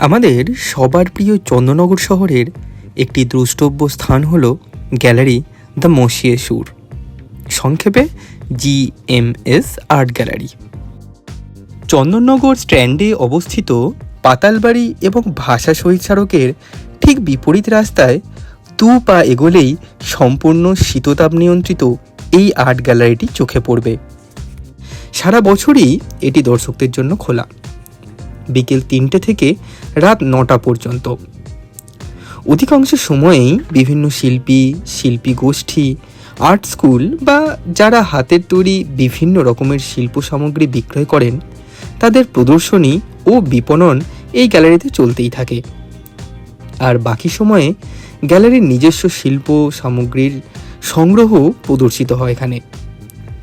আমাদের সবার প্রিয় চন্দ্রনগর শহরের একটি দ্রষ্টব্য স্থান হল গ্যালারি দ্য মসিয়ে সুর। সংক্ষেপে G M S art gallery. Chandannagar স্ট্যান্ডে অবস্থিত পাতালবাড়ি এবং ভাষা শহীদ ঠিক বিপরীত রাস্তায় দু পা এগোলেই সম্পূর্ণ শীততাপ নিয়ন্ত্রিত এই আর্ট গ্যালারিটি চোখে পড়বে। সারা বছরই এটি দর্শকদের জন্য খোলা। বিকেল তিনটে থেকে রাত নটা পর্যন্ত। অধিকাংশ সময়েই বিভিন্ন শিল্পী শিল্পী গোষ্ঠী, আর্ট স্কুল বা যারা হাতের তৈরি বিভিন্ন রকমের শিল্প সামগ্রী বিক্রয় করেন, তাদের প্রদর্শনী ও বিপণন এই গ্যালারিতে চলতেই থাকে। আর বাকি সময়ে গ্যালারির নিজস্ব শিল্প সামগ্রীর সংগ্রহ প্রদর্শিত হয় এখানে।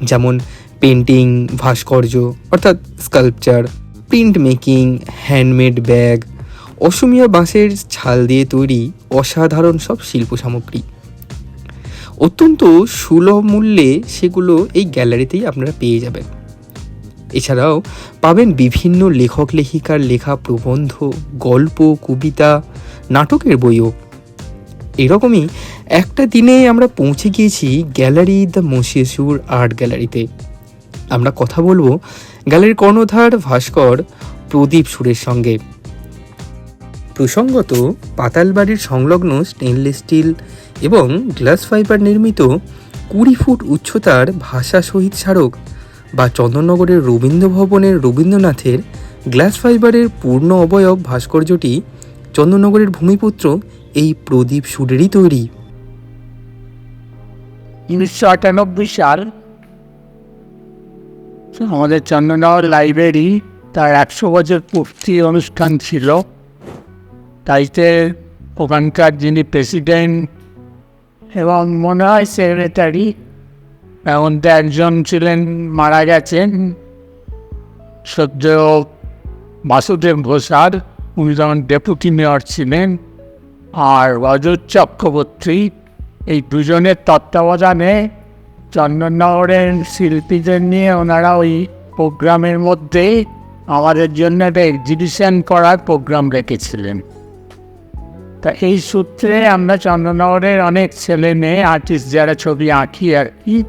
যেমন পেন্টিং ভাস্কর্য, অর্থাৎ sculpture print making, handmade bag, Asomiya বাঁশের ছাল দিয়ে তৈরি অসাধারণ সব শিল্প সামগ্রী। অত্যন্ত সুলভ মূল্যে সেগুলো এই গ্যালারিতেই আপনারা পেয়ে যাবেন। এছাড়াও পাবেন বিভিন্ন লেখক, লেখিকার লেখা প্রবন্ধ, গল্প, কবিতা, নাটকের বইও। এরকমই একটা দিনে আমরা পৌঁছে গিয়েছি গ্যালারি দ্য মসিয়েসুর আর্ট গ্যালারিতে। আমরা কথা বলব গ্যালারির কর্ণধার ভাস্কর প্রদীপ সুরের সঙ্গে। প্রসঙ্গত, পাতালবাড়ির সংলগ্ন স্টেনলেস স্টিল এবং গ্লাস ফাইবার নির্মিত কুড়ি ফুট উচ্চতার ভাষা শহীদ স্মারক বা চন্দননগরের রবীন্দ্র ভবনের রবীন্দ্রনাথের গ্লাস ফাইবারের পূর্ণ অবয়ব ভাস্কর্যটি চন্দননগরের ভূমিপুত্র এই প্রদীপ সুরেরই তৈরি। উনিশশো আটানব্বই সাল আমাদের চন্দননগর লাইব্রেরি তার একশো বছর পূর্তি অনুষ্ঠান ছিল। তাইতে ওখানকার যিনি প্রেসিডেন্ট এবং মনে হয় সেক্রেটারি এমন তো একজন ছিলেন, মারা গেছেন সদ্য বাসুদেব ঘোষার উনি তখন ডেপুটি মেয়র ছিলেন আর অজর চক্রবর্তী, এই দুজনের তত্ত্বাবধানে চন্দননগরের শিল্পীদের নিয়ে ওনারা ওই প্রোগ্রামের মধ্যে আমাদের জন্য একটা এক্সিবিশন করার প্রোগ্রাম রেখেছিলেন। তা এই সূত্রে আমরা চন্দননগরের অনেক ছেলে মেয়ে আর্টিস্ট যারা ছবি আঁকি আর কি,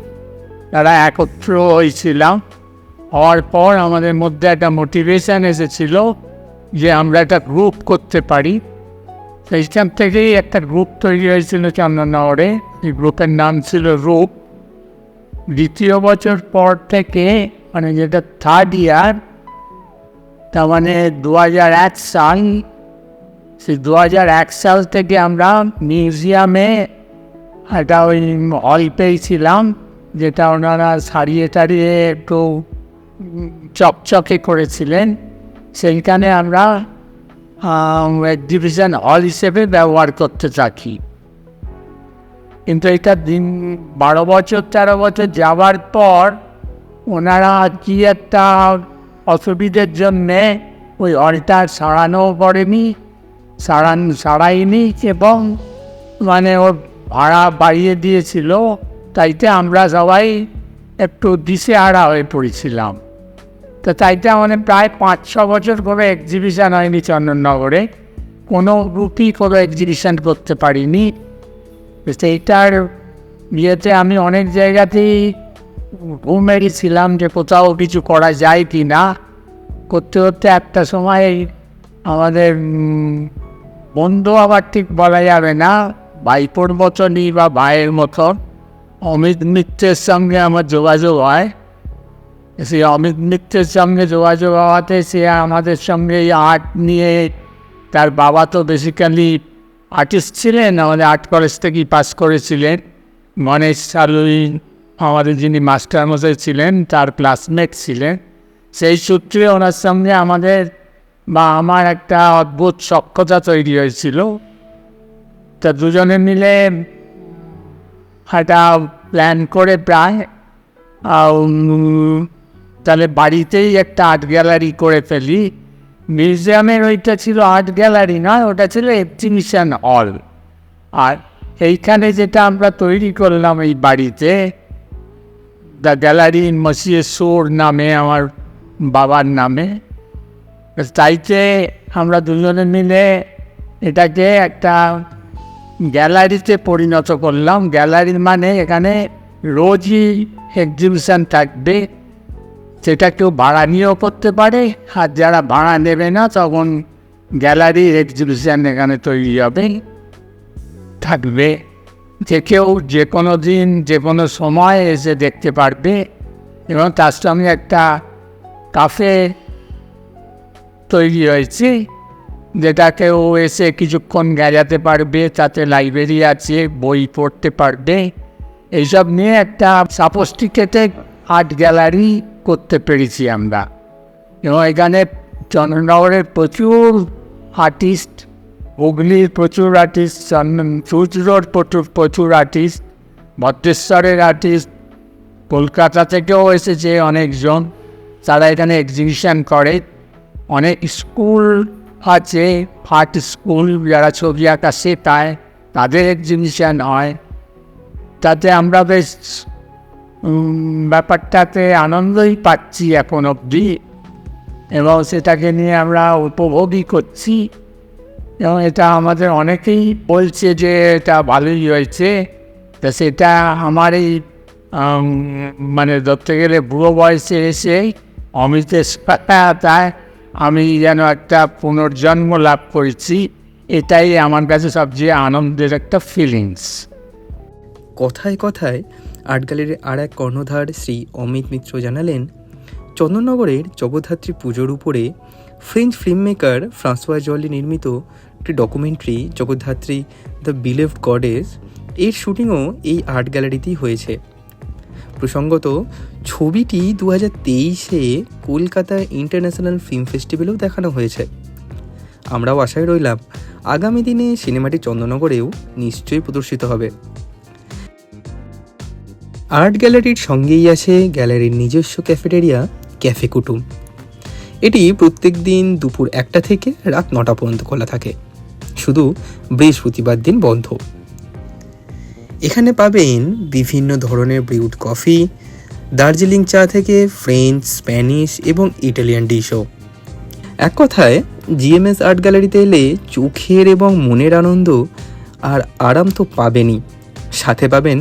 তারা একত্র হয়েছিলাম। হওয়ার পর আমাদের মধ্যে একটা মোটিভেশন এসেছিল যে আমরা একটা গ্রুপ করতে পারি। সেইখান থেকেই একটা গ্রুপ তৈরি হয়েছিল চন্দননগরে। এই গ্রুপের নাম ছিল রূপ। দ্বিতীয় বছর পর থেকে মানে যেটা থার্ড ইয়ার তার মানে দু হাজার এক সাল, সেই দু হাজার এক সাল থেকে আমরা মিউজিয়ামে একটা ওই হল পেয়েছিলাম, যেটা ওনারা সারিয়ে টারিয়ে একটু চকচকে করেছিলেন। সেইখানে আমরা এক্সিবিশন হল হিসেবে ব্যবহার করতে থাকি। কিন্তু এটা দিন বারো বছর, তেরো বছর যাওয়ার পর ওনারা কি একটা অসুবিধের জন্যে ওই হলটা সারানো পড়েনি, সারান সারাইনি এবং মানে ওর ভাড়া বাড়িয়ে দিয়েছিল। তাইতে আমরা সবাই একটু দিশে হারা হয়ে পড়েছিলাম। তো তাইতে মানে প্রায় পাঁচ ছ বছর করে এক্সিবিশন হয়নি চন্দননগরে। কোনো গ্রুপই কোনো এক্সিবিশন করতে পারিনি। সেইটার ইয়েতে আমি অনেক জায়গাতেই ঘুম ছিলাম যে কোথাও কিছু করা যায় কি না। করতে করতে একটা সময় আমাদের বন্ধু আবার ঠিক বলা যাবে না, ভাইপোর মতনই বা ভাইয়ের মতন, অমিত মিত্রের সঙ্গে আমার যোগাযোগ হয়। সেই অমিত মিত্রের সঙ্গে যোগাযোগ হওয়াতে সে আমাদের সঙ্গে আর্ট নিয়ে, তার বাবা তো বেসিক্যালি আর্টিস্ট ছিলেন, আমাদের আর্ট কলেজ থেকেই পাস করেছিলেন। গণেশ সালুই আমাদের যিনি মাস্টারমশাই ছিলেন, তার ক্লাসমেট ছিলেন। সেই সূত্রে ওনার সঙ্গে আমাদের বা আমার একটা অদ্ভুত সক্ষতা তৈরি হয়েছিল। তা দুজনে মিলে একটা প্ল্যান করে প্রায় তাহলে বাড়িতেই একটা আর্ট গ্যালারি করে ফেলি। মিউজিয়ামের ওইটা ছিল আর্ট গ্যালারি নয় ওটা ছিল এক্সিবিশন হল। আর এইখানে যেটা আমরা তৈরি করলাম এই বাড়িতে, the gallery in Monsieur Sur নামে, আমার বাবার নামে। তাইতে আমরা দুজনে মিলে এটাকে একটা গ্যালারিতে পরিণত করলাম। গ্যালারি মানে এখানে রোজই এক্সিবিশন থাকবে। সেটা কেউ ভাড়া নিয়েও করতে পারে। আর যারা ভাড়া নেবে না, তখন গ্যালারির এক্সিবিশন এখানে তৈরি হবে। থাকবে। যে কেউ যে কোনো দিন যে কোনো সময় এসে দেখতে পারবে। এবং তার সঙ্গে একটা কাফে তৈরি হয়েছে যেটা কেউ এসে কিছুক্ষণ গেজাতে পারবে। তাতে লাইব্রেরি আছে, বই পড়তে পারবে। এইসব নিয়ে একটা সাপোস্টিকেটেড আর্ট গ্যালারি করতে পেরেছি আমরা। এবং এখানে চন্দ্রনগরের প্রচুর আর্টিস্ট হুগলির প্রচুর আর্টিস্ট চুচড়োর প্রচুর প্রচুর আর্টিস্ট ভদ্রেশ্বরের আর্টিস্ট কলকাতা থেকেও এসেছে অনেকজন। তারা এখানে এক্সিবিশন করে। অনেক স্কুল আছে আর্ট স্কুল যারা ছবি আঁকা শেখায়, তাদের এক্সিবিশন হয়। তাতে আমরা বেশ ব্যাপারটাতে আনন্দই পাচ্ছি এখন অবধি। এবং সেটাকে নিয়ে আমরা উপভোগই করছি। এবং এটা আমাদের অনেকেই বলছে যে এটা ভালোই হয়েছে। তা সেটা আমার এই মানে ধরতে গেলে বুড়ো বয়সে এসে অমিতের সহায়তায় আমি যেন একটা পুনর্জন্ম লাভ করেছি, এটাই আমার কাছে সবচেয়ে আনন্দের একটা ফিলিংস কথায় কথায় আর্ট গ্যালারির আর এক কর্ণধার শ্রী অমিত মিত্র জানালেন, চন্দননগরের জগদ্ধাত্রী পুজোর উপরে French film maker François Jolly নির্মিত একটি documentary Jagaddhatri the beloved goddess, এর শুটিংও এই আর্ট গ্যালারিতেই হয়েছে। প্রসঙ্গত, ছবিটি দু হাজার তেইশে কলকাতা ইন্টারন্যাশনাল ফিল্ম ফেস্টিভ্যালেও দেখানো হয়েছে। আমরাও আশায় রইলাম, আগামী দিনে সিনেমাটি চন্দননগরেও নিশ্চয়ই প্রদর্শিত হবে। আর্ট গ্যালারির সঙ্গেই আছে গ্যালারির নিজস্ব ক্যাফেটেরিয়া, ক্যাফে কুটুম। এটি প্রত্যেক দিন দুপুর একটা থেকে রাত নটা পর্যন্ত খোলা থাকে। শুধু বৃহস্পতিবার দিন বন্ধ। এখানে পাবেন বিভিন্ন ধরনের ব্রিউড কফি দার্জিলিং চা থেকে ফ্রেঞ্চ স্প্যানিশ এবং ইটালিয়ান ডিশও। এক কথায় জিএমএস আর্ট গ্যালারিতে এলে চোখের এবং মনের আনন্দ আর আরাম তো পাবেনই। সাথে পাবেন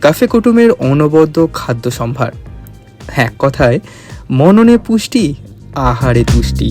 কাফে কুটুমের অনবদ্য খাদ্য সম্ভার। এক কথায় মননে পুষ্টি আহারে তুষ্টি।